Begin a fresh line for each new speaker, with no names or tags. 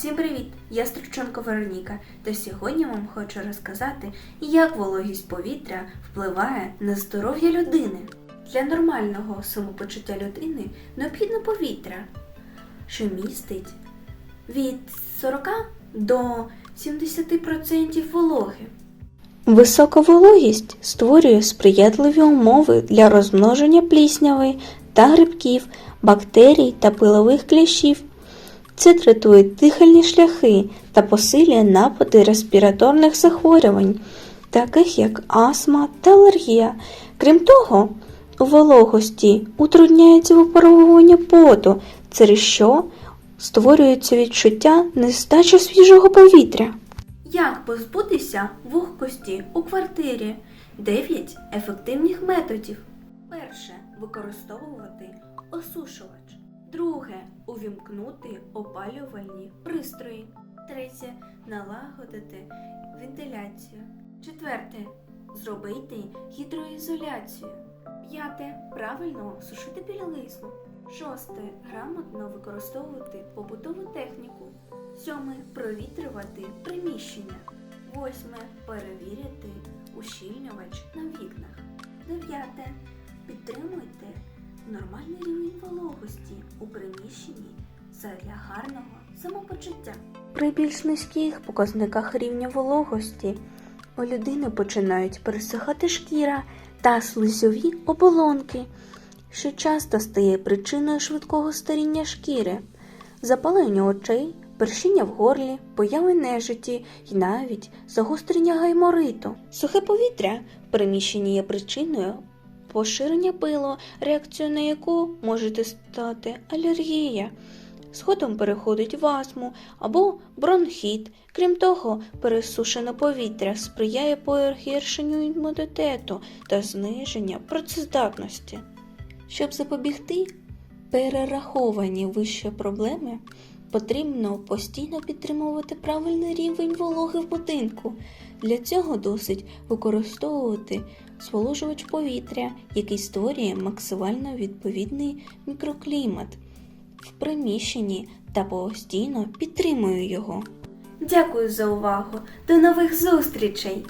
Всім привіт! Я Струченко Вероніка, та сьогодні вам хочу розказати, як вологість повітря впливає на здоров'я людини. Для нормального самопочуття людини необхідне повітря, що містить від 40 до 70% вологи.
Висока вологість створює сприятливі умови для розмноження плісняви та грибків, бактерій та пилових кліщів. Це третує дихальні шляхи та посилює напади респіраторних захворювань, таких як астма та алергія. Крім того, у вологості утрудняється випаровування поту, через що створюється відчуття нестачі свіжого повітря.
Як позбутися вогкості у квартирі? 9 ефективних методів. Перше використовувати осушувач. Друге увімкнути опалювальні пристрої. Третє налагодити вентиляцію. Четверте зробити гідроізоляцію. П'яте правильно сушити білизну. Шосте грамотно використовувати побутову техніку. Сьоме провітрювати приміщення. Восьме перевірити ущільнювач на вікнах. Дев'яте підтримуйте нормальний рівень вологості у приміщенні задля гарного самопочуття.
При більш низьких показниках рівня вологості у людини починають пересихати шкіра та слизові оболонки, що часто стає причиною швидкого старіння шкіри, запалення очей, першіння в горлі, появи нежиті і навіть загострення гаймориту. Сухе повітря в приміщенні є причиною поширення пилу, реакцією на яку може стати алергія. Згодом переходить в астму або бронхіт. Крім того, пересушене повітря сприяє погіршенню імунітету та зниження працездатності. Щоб запобігти перераховані вище проблеми, потрібно постійно підтримувати правильний рівень вологи в будинку. Для цього досить використовувати зволожувач повітря, який створює максимально відповідний мікроклімат в приміщенні та постійно підтримую його.
Дякую за увагу. До нових зустрічей!